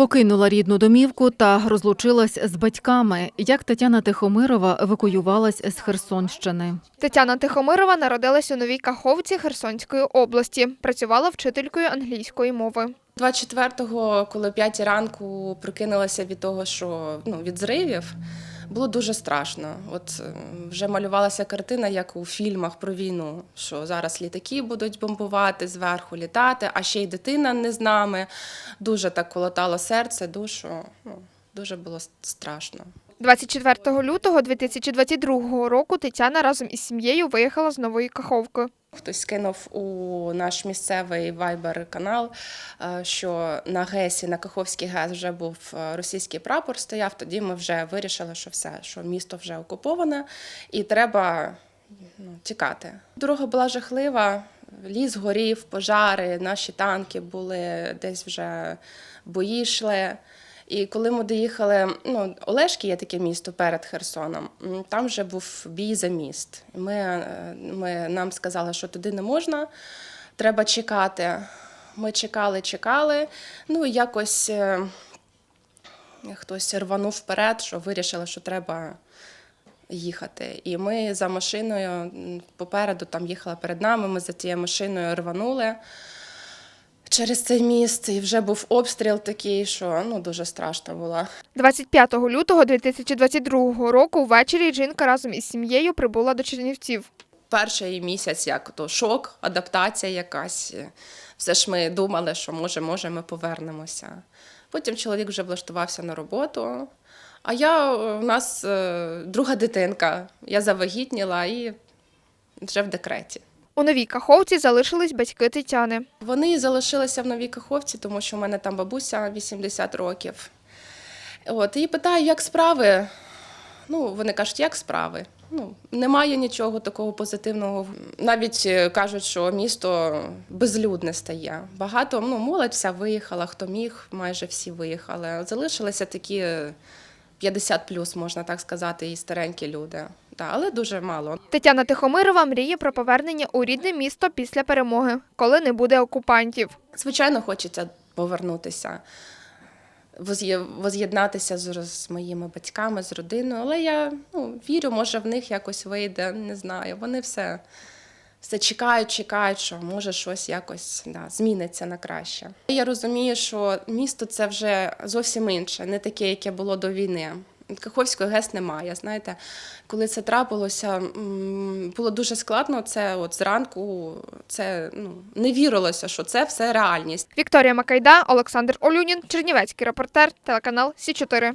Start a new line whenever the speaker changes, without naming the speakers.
Покинула рідну домівку та розлучилась з батьками. Як Тетяна Тихомирова евакуювалась з Херсонщини.
Тетяна Тихомирова народилась у Новій Каховці Херсонської області. Працювала вчителькою англійської мови.
24-го, коли о 5 ранку прокинулася від того, що ну, від зривів, було дуже страшно. От е, вже малювалася картина, як у фільмах про війну, що зараз літаки будуть бомбувати, зверху літати, а ще й дитина не з нами. Дуже так колотало серце, душу. Ну, дуже було страшно.
24 лютого 2022 року Тетяна разом із сім'єю виїхала з Нової Каховки.
Хтось скинув у наш місцевий вайбер канал, е, що на ГЕСі, на Каховський ГЕС вже був е, російський прапор стояв. Тоді ми вже вирішили, що все, що місто вже окуповане, і треба ну, тікати. Дорога була жахлива, ліс горів, пожари, наші танки були десь вже бої йшли. І коли ми доїхали, ну Олешки є таке місто перед Херсоном. Там вже був бій за міст. Ми, е, ми нам сказали, що туди не можна, треба чекати. Ми чекали, чекали. Ну і якось е, хтось рванув вперед, що вирішили, що треба їхати. І ми за машиною попереду там їхала перед нами. Ми за тією машиною рванули через цей міст, і вже був обстріл такий, що ну дуже страшно було.
25 лютого 2022 року ввечері жінка разом із сім'єю прибула до Чернівців.
Перший місяць, як то шок, адаптація якась. Все ж ми думали, що може, може, ми повернемося. Потім чоловік вже влаштувався на роботу. А я у нас е, друга дитинка. Я завагітніла і вже в декреті.
У Новій Каховці залишились батьки Тетяни.
Вони залишилися в Новій Каховці, тому що в мене там бабуся 80 років. От, і питаю, як справи. Ну, вони кажуть, як справи. Ну, немає нічого такого позитивного. Навіть е, кажуть, що місто безлюдне стає. Багато ну, молодь вся виїхала, хто міг, майже всі виїхали. Залишилися такі е, 50 плюс, можна так сказати, і старенькі люди. Да, але дуже мало.
Тетяна Тихомирова мріє про повернення у рідне місто після перемоги, коли не буде окупантів.
Звичайно, хочеться повернутися, воз'є- воз'єднатися з моїми батьками, з родиною. Але я ну, вірю, може, в них якось вийде, не знаю. Вони все, все чекають, чекають, що може щось якось да, зміниться на краще. Я розумію, що місто це вже зовсім інше, не таке, яке було до війни. Каховської ГЕС немає. Знаєте, коли це трапилося, було дуже складно. Це от зранку це ну не вірилося, що це все реальність.
Вікторія Макайда, Олександр Олюнін, Чернівецький репортер, телеканал Сі 4